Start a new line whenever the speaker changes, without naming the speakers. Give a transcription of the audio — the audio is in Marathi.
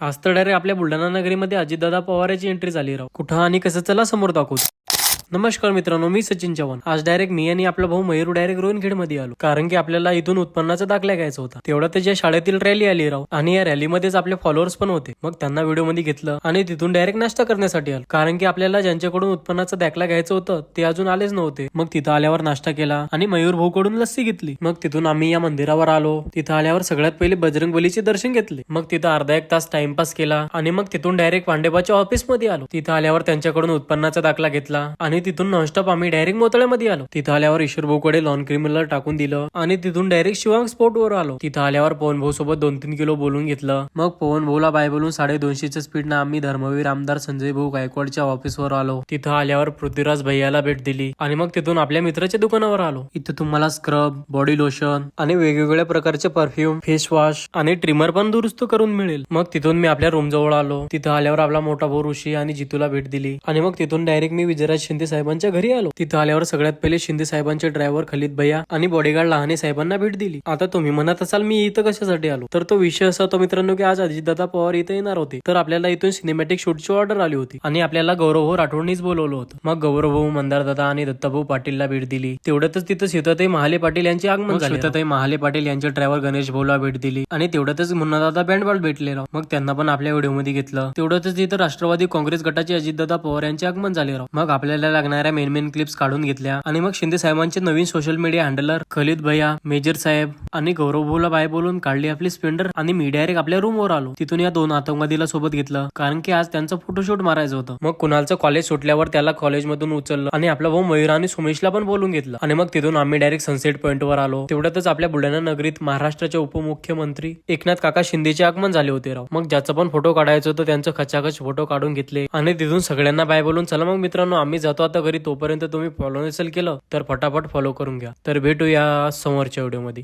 आज तर डायरेक्ट आपल्या बुलढाणा नगरीमध्ये अजितदादा पवाराची एंट्री झाली राव. कुठं आणि कसं? चला समोर दाखवतो. नमस्कार मित्रांनो मी सचिन चव्हाण. आज डायरेक्ट मी आणि आपला भाऊ मयूर डायरेक्ट रोहनखेडमध्ये आलो. कारण की आपल्याला इथून उत्पन्नाचा दाखला घ्यायचा होता. तेवढा त्याच्या शाळेतील रॅली आली राव. आणि या रॅलीमध्येच आपले फॉलोअर्स पण होते. मग त्यांना व्हिडिओमध्ये घेतलं आणि तिथून डायरेक्ट नाश्ता करण्यासाठी आलो. कारण की आपल्याला ज्यांच्याकडून उत्पन्नाचा दाखला घ्यायचं होतं ते अजून आलेच नव्हते. मग तिथं आल्यावर नाश्ता केला आणि मयूर भाऊ कडून लस्सी घेतली. मग तिथून आम्ही या मंदिरावर आलो. तिथं आल्यावर सगळ्यात पहिले बजरंग बलीचे दर्शन घेतले. मग तिथं अर्धा एक तास टाइमपास केला आणि मग तिथून डायरेक्ट पांडेबाच्या ऑफिसमध्ये आलो. तिथं आल्यावर त्यांच्याकडून उत्पन्नाचा दाखला घेतला आणि तिथून नॉनस्टॉप आम्ही डायरेक्ट मोतळ्यामध्ये आलो. तिथं आल्यावर ईश्वर भाऊकडे लॉन क्रिमिनल टाकून दिलं आणि तिथून डायरेक्ट शिवांग स्पोर्ट वर आलो. तिथं आल्यावर पवन भाऊ सोबत दोन तीन किलो बोलून घेतलं. मग पवन भाऊला बाय बोलून साडे दोनशेच्या स्पीड आम्ही धर्मवीर आमदार संजय भाऊ गायकवाडच्या ऑफिसवर आलो. तिथं आल्यावर पृथ्वीराज भैयाला भेट दिली आणि मग तिथून आपल्या मित्राच्या दुकानावर आलो. इथं तुम्हाला स्क्रब बॉडी लोशन आणि वेगवेगळ्या प्रकारचे परफ्यूम फेस वॉश आणि ट्रिमर पण दुरुस्त करून मिळेल. मग तिथून मी आपल्या रूम जवळ आलो. तिथं आल्यावर आपला मोठा भाऊ ऋषी आणि जितूला भेट दिली आणि मग तिथून डायरेक्ट मी विजयराज शिंदे साहेबांच्या घरी आलो. तिथं आल्यावर सगळ्यात पहिले शिंदे साहेबांचे ड्रायव्हर खलिद भैया आणि बॉडीगार्ड लहाने साहेबांना भेट दिली. आता तुम्ही म्हणत असाल मी इथं कशासाठी आलो? तर तो विषय असा होता मित्रांनो की आज अजितदादा पवार इथं येणार होते. तर आपल्याला इथून सिनेमॅटिक शूटची ऑर्डर आली होती. आणि आपल्याला गौरव भाऊ राठोडनीच बोलवलं होतं. मग गौरव भाऊ मंदार दादा आणि दत्ताभाऊ पाटीलला भेट दिली. तेवढ्यातच तिथं सीताताई महाले पाटील यांचे आगमन झाले. सीताताई महाले पाटील यांचे ड्रायव्हर गणेश भाऊला भेट दिली. आणि तेवढ्यातच मुन्नादादा बँडबॉल भेटले राव मग त्यांना पण आपल्या व्हिडिओमध्ये घेतलं. तेवढ्यातच तिथं राष्ट्रवादी काँग्रेस गटाचे अजितदादा पवार यांचे आगमन झाले मग आपल्याला लागणाऱ्या मेन मेन क्लिप्स काढून घेतल्या. आणि मग शिंदे साहेबांचे नवीन सोशल मीडिया हँडलर खलिद भैया मेजर साहेब आणि गौरव भाऊला बाय बोलून काढली आपली स्प्लेंडर आणि मी डायरेक्ट आपल्या रूमवर आलो. तिथून या दोन आतंकवादीला सोबत घेतलं. कारण की आज त्यांचं फोटोशूट मारायचं होतं. मग कुणालचं कॉलेज सुटल्यावर त्याला कॉलेजमधून उचललं आणि आपला भाऊ मयूर आणि सुमेशला पण बोलून घेतलं. आणि मग तिथून आम्ही डायरेक्ट सनसेट पॉइंट वर आलो. तेवढ्यातच आपल्या बुलढाणा नगरीत महाराष्ट्राचे उपमुख्यमंत्री एकनाथ काका शिंदेचे आगमन झाले होते राव. मग ज्याचं पण फोटो काढायचं होतं त्यांचं खचाखच फोटो काढून घेतले. आणि तिथून सगळ्यांना बाय बोलून चला मग मित्रांनो आम्ही जातो आता घरी तोपर्यंत तुम्ही फॉलो नसेल केलं तर फटाफट फॉलो करून घ्या. तर भेटूया समोरच्या व्हिडिओमध्ये